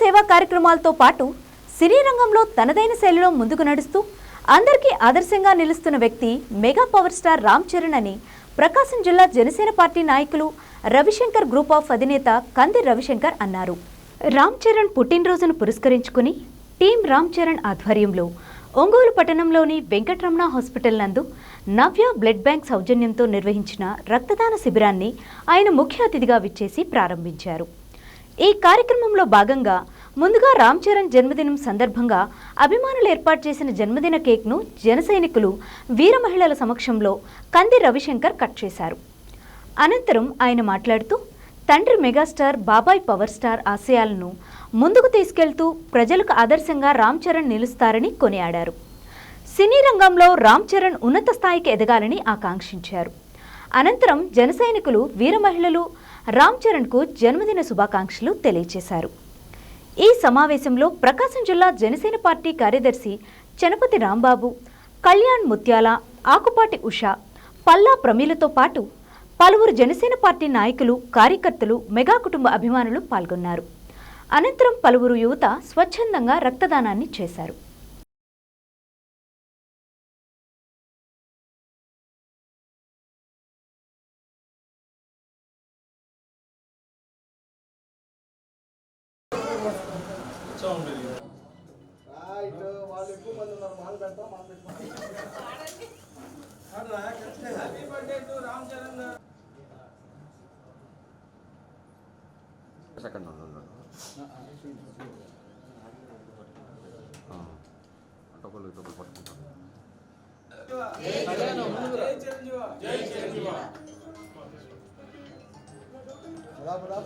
సేవా కార్యక్రమాలతో పాటు సినీ రంగంలో తనదైన శైలిలో ముందుకు నడుస్తూ అందరికీ ఆదర్శంగా నిలుస్తున్న వ్యక్తి mega power star Ram Charan అని ప్రకాశం జిల్లా జనసేన పార్టీ నాయకులు రవిశంకర్ గ్రూప్ ఆఫ్ అధినేత కంది రవిశంకర్ అన్నారు. రామ్ చరణ్ పుట్టినరోజును పురస్కరించుకుని టీం రామ్ చరణ్ ఆధ్వర్యంలో ఒంగోలు పట్టణంలోని వెంకటరమణ హాస్పిటల్ నందు నవ్య బ్లడ్ బ్యాంక్ సౌజన్యంతో నిర్వహించిన రక్తదాన శిబిరాన్ని ఆయన ముఖ్య అతిథిగా విచ్చేసి ప్రారంభించారు. ఈ కార్యక్రమంలో భాగంగా ముందుగా రామ్ చరణ్ జన్మదినం సందర్భంగా అభిమానులు ఏర్పాటు చేసిన జన్మదిన కేక్ను జన సైనికులు వీర మహిళల సమక్షంలో కంది రవిశంకర్ కట్ చేశారు. అనంతరం ఆయన మాట్లాడుతూ తండ్రి మెగాస్టార్ బాబాయ్ పవర్ స్టార్ ఆశయాలను ముందుకు తీసుకెళ్తూ ప్రజలకు ఆదర్శంగా రామ్ చరణ్ నిలుస్తారని కొనియాడారు. సినీ రంగంలో రామ్ చరణ్ ఉన్నత స్థాయికి ఎదగాలని ఆకాంక్షించారు. అనంతరం జన సైనికులు వీర మహిళలు రామ్ చరణ్కు జన్మదిన శుభాకాంక్షలు తెలియజేశారు ఈ సమావేశంలో ప్రకాశం జిల్లా జనసేన పార్టీ కార్యదర్శి చనపతి రాంబాబు కళ్యాణ్ ముత్యాల ఆకుపాటి ఉష పల్లా ప్రమీలతో పాటు పలువురు జనసేన పార్టీ నాయకులు కార్యకర్తలు మెగా కుటుంబ అభిమానులు పాల్గొన్నారు. అనంతరం పలువురు యువత స్వచ్ఛందంగా రక్తదానాన్ని చేశారు. వాళ్ళు ఎక్కువ మంది ఉన్నారు మాలు పెడతాం మనం పెట్టుకుంటాం సెకండ్ ఉండు అటొకలు ఇటొకలు పట్టుకుంటాం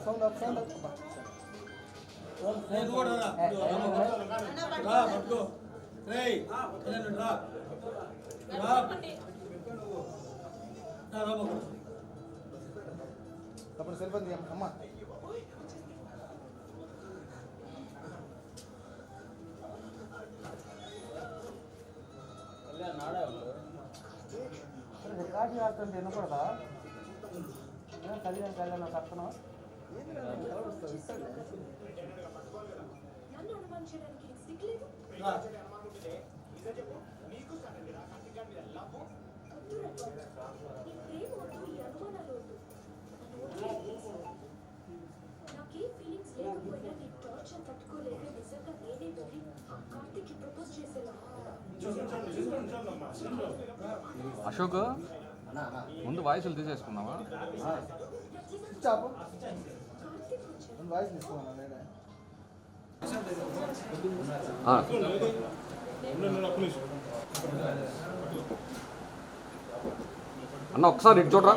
సౌండ్ సౌండ్ అప్పుడు సరిపోతుంది అమ్మ రికార్డు చేస్తుంటే వినకూడదా కళ్యాణ్ కళ్యాణ్ కట్టను అశోక్ ముందు వాయిస్లు తీసేసుకున్నావా. వాయిస్ తీసుకున్నాను నేనే. అన్న ఒకసారి ఇటు చూడరా.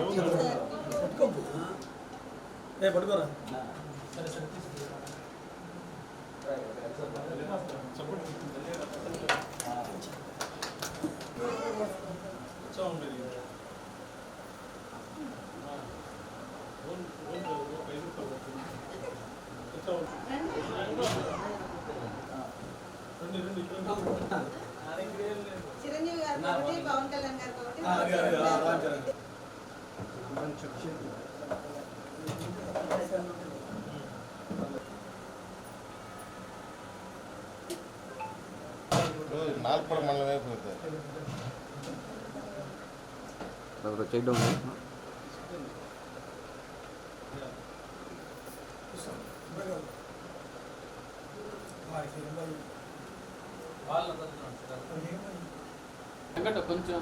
చిరంజీవి గారు ఒకటి పవన్ కళ్యాణ్ గారు ఒకటి మండలం అయిపోతుంది లేకపోతే కొంచెం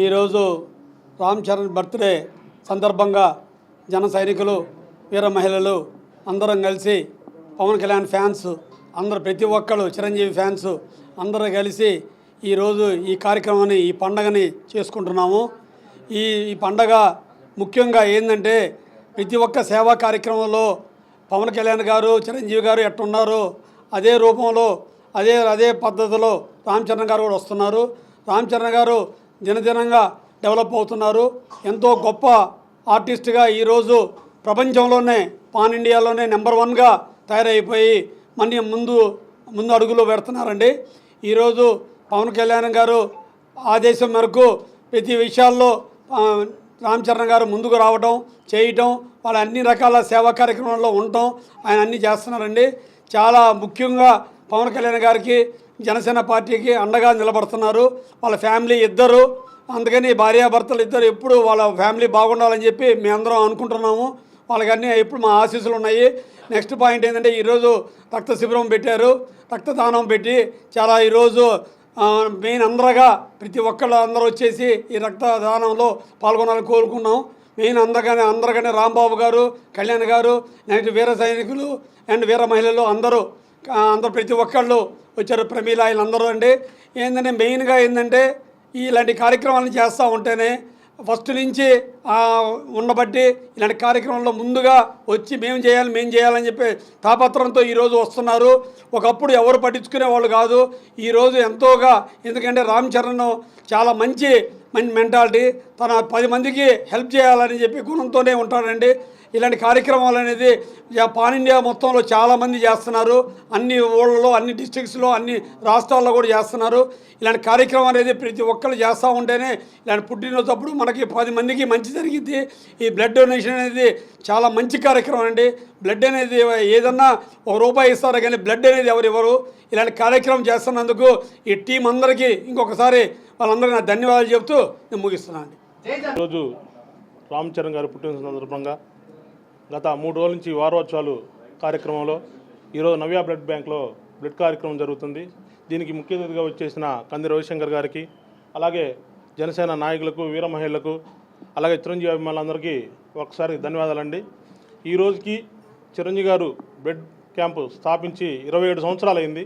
ఈరోజు రామ్ చరణ్ బర్త్డే సందర్భంగా జన సైనికులు వీర మహిళలు అందరం కలిసి పవన్ కళ్యాణ్ ఫ్యాన్స్ అందరు ప్రతి ఒక్కరు చిరంజీవి ఫ్యాన్స్ అందరూ కలిసి ఈరోజు ఈ కార్యక్రమాన్ని ఈ పండగని చేసుకుంటున్నాము. ఈ ఈ పండగ ముఖ్యంగా ఏంటంటే ప్రతి ఒక్క సేవా కార్యక్రమంలో పవన్ కళ్యాణ్ గారు చిరంజీవి గారు ఎట్టున్నారో అదే రూపంలో అదే అదే పద్ధతిలో రామ్ చరణ్ గారు కూడా వస్తున్నారు. రామ్ చరణ్ గారు దినదినంగా డెవలప్ అవుతున్నారు. ఎంతో గొప్ప ఆర్టిస్ట్గా ఈరోజు ప్రపంచంలోనే పాన్ ఇండియాలోనే నెంబర్ వన్గా తయారైపోయి మన ముందు ముందు అడుగులు పెడుతున్నారండి. ఈరోజు పవన్ కళ్యాణ్ గారు ఆదేశం మేరకు ప్రతి విషయాల్లో రామ్ చరణ్ గారు ముందుకు రావడం చేయటం వాళ్ళ అన్ని రకాల సేవా కార్యక్రమాల్లో ఉండటం ఆయన అన్నీ చేస్తున్నారండి. చాలా ముఖ్యంగా పవన్ కళ్యాణ్ గారికి జనసేన పార్టీకి అండగా నిలబడుతున్నారు. వాళ్ళ ఫ్యామిలీ ఇద్దరు. అందుకని భార్యాభర్తలు ఇద్దరు ఎప్పుడు వాళ్ళ ఫ్యామిలీ బాగుండాలని చెప్పి మేమందరం అనుకుంటున్నాము. వాళ్ళకన్నీ ఇప్పుడు మా ఆశీస్సులు ఉన్నాయి. నెక్స్ట్ పాయింట్ ఏంటంటే ఈరోజు రక్త శిబిరం పెట్టారు. రక్తదానం పెట్టి చాలా ఈరోజు మెయిన్ అందరగా ప్రతి ఒక్కళ్ళు అందరూ వచ్చేసి ఈ రక్తదానంలో పాల్గొనాలని కోరుకున్నాం. మెయిన్ అందరికనే అందరికనే రాంబాబు గారు కళ్యాణ్ గారు నెక్స్ట్ వీర సైనికులు అండ్ వీర మహిళలు అందరూ అందరూ ప్రతి ఒక్కళ్ళు వచ్చారు ప్రమీల వీళ్ళందరూ అండి. ఏంటంటే మెయిన్గా ఏంటంటే ఇలాంటి కార్యక్రమాలను చేస్తూ ఉంటేనే ఫస్ట్ నుంచి ఉండబట్టి ఇలాంటి కార్యక్రమంలో ముందుగా వచ్చి మేము చేయాలి మేము చేయాలని చెప్పి తాపత్రంతో ఈరోజు వస్తున్నారు. ఒకప్పుడు ఎవరు పట్టించుకునే వాళ్ళు కాదు ఈరోజు ఎంతోగా ఎందుకంటే రామ్ చరణ్ చాలా మంచి మెంటాలిటీ తన పది మందికి హెల్ప్ చేయాలని చెప్పి గుణంతోనే ఉంటాడండి. ఇలాంటి కార్యక్రమాలు అనేది పాన్ ఇండియా మొత్తంలో చాలామంది చేస్తున్నారు. అన్ని ఊళ్ళలో అన్ని డిస్ట్రిక్ట్స్లో అన్ని రాష్ట్రాల్లో కూడా చేస్తున్నారు. ఇలాంటి కార్యక్రమం అనేది ప్రతి ఒక్కరు చేస్తూ ఉంటేనే ఇలాంటి పుట్టినప్పుడు మనకి పది మందికి మంచి జరిగింది ఈ బ్లడ్ డొనేషన్ అనేది చాలా మంచి కార్యక్రమం అండి. బ్లడ్ అనేది ఏదన్నా ఒక రూపాయి ఇస్తారు కానీ బ్లడ్ అనేది ఎవరు ఇవ్వరు. ఇలాంటి కార్యక్రమం చేస్తున్నందుకు ఈ టీం అందరికీ ఇంకొకసారి వాళ్ళందరికీ నా ధన్యవాదాలు చెబుతూ నేను ముగిస్తున్నాను అండి. ఈరోజు రామ్ చరణ్ గారి పుట్టిన సందర్భంగా గత మూడు రోజుల నుంచి వారోత్సవాలు కార్యక్రమంలో ఈరోజు నవ్య బ్లడ్ బ్యాంక్లో బ్లడ్ కార్యక్రమం జరుగుతుంది. దీనికి ముఖ్య అతిథిగా వచ్చేసిన కంది రవిశంకర్ గారికి అలాగే జనసేన నాయకులకు వీర మహిళలకు అలాగే చిరంజీవి అభిమానులందరికీ ఒకసారి ధన్యవాదాలండి. ఈ రోజుకి చిరంజీవి గారు బ్లడ్ క్యాంపు స్థాపించి ఇరవై ఏడు సంవత్సరాలు అయింది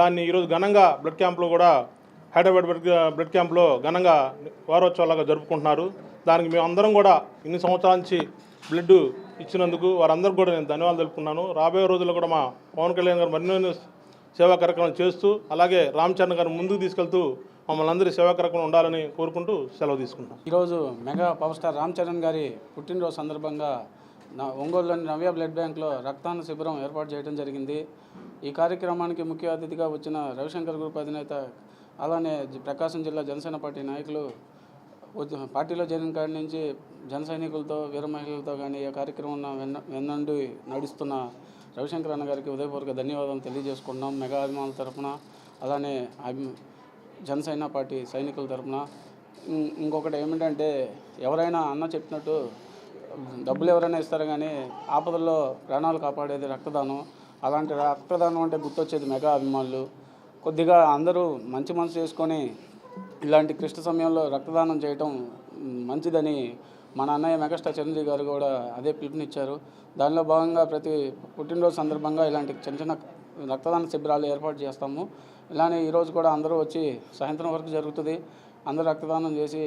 దాన్ని ఈరోజు ఘనంగా బ్లడ్ క్యాంపులో కూడా హైదరాబాద్ బ్లడ్ బ్లడ్ క్యాంప్లో ఘనంగా వారోత్సవాలుగా జరుపుకుంటున్నారు. దానికి మేమందరం కూడా ఇన్ని సంవత్సరాల నుంచి బ్లడ్ ఇచ్చినందుకు వారందరికీ కూడా నేను ధన్యవాదాలు తెలుపుకున్నాను రాబోయే రోజుల్లో కూడా మా పవన్ కళ్యాణ్ గారు మరిన్ని సేవా కార్యక్రమాలు చేస్తూ అలాగే రామ్ చరణ్ గారు ముందుకు తీసుకెళ్తూ మమ్మల్ని అందరి సేవా కార్యక్రమం ఉండాలని కోరుకుంటూ సెలవు తీసుకుంటాం ఈరోజు mega power star Ram Charan గారి పుట్టినరోజు సందర్భంగా నా ఒంగోలులోని నవ్య బ్లడ్ బ్యాంక్లో రక్తాన్న శిబిరం ఏర్పాటు చేయడం జరిగింది. ఈ కార్యక్రమానికి ముఖ్య అతిథిగా వచ్చిన రవిశంకర్ గ్రూప్ అధినేత అలానే ప్రకాశం జిల్లా జనసేన పార్టీ నాయకులు పార్టీలో చేరిన కాడి నుంచి జన సైనికులతో వీర మహిళలతో కానీ ఈ కార్యక్రమం వెన్న వెన్నండి నడుస్తున్న రవిశంకర్ అన్న గారికి ఉదయపూర్వక ధన్యవాదాలు తెలియజేసుకున్నాం మెగా అభిమానుల తరఫున అలానే జనసేన పార్టీ సైనికుల తరఫున ఇంకొకటి ఏమిటంటే ఎవరైనా అన్న చెప్పినట్టు డబ్బులు ఎవరైనా ఇస్తారు కానీ ఆపదల్లో ప్రాణాలు కాపాడేది రక్తదానం. అలాంటి రక్తదానం అంటే గుర్తొచ్చేది మెగా అభిమానులు. కొద్దిగా అందరూ మంచి మనసు చేసుకొని ఇలాంటి క్లిష్ట సమయంలో రక్తదానం చేయటం మంచిదని మన అన్నయ్య మెగాస్టార్ చిరంజీవి గారు కూడా అదే పిలుపునిచ్చారు. దానిలో భాగంగా ప్రతి పుట్టినరోజు సందర్భంగా ఇలాంటి చిన్న చిన్న రక్తదాన శిబిరాలు ఏర్పాటు చేస్తాము. ఇలానే ఈరోజు కూడా అందరూ వచ్చి సాయంత్రం వరకు జరుగుతుంది. అందరూ రక్తదానం చేసి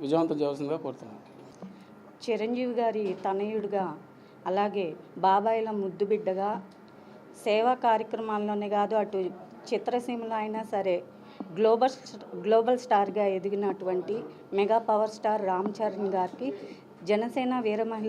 విజయవంతం చేయాల్సిందిగా కోరుతున్నాను చిరంజీవి గారి తనయుడిగా అలాగే బాబాయిల ముద్దు బిడ్డగా సేవా కార్యక్రమాల్లోనే కాదు అటు చిత్రసీమలో అయినా సరే గ్లోబల్ గ్లోబల్ స్టార్గా ఎదిగినటువంటి mega power star Ram Charan గారికి జనసేన వీర మహిళ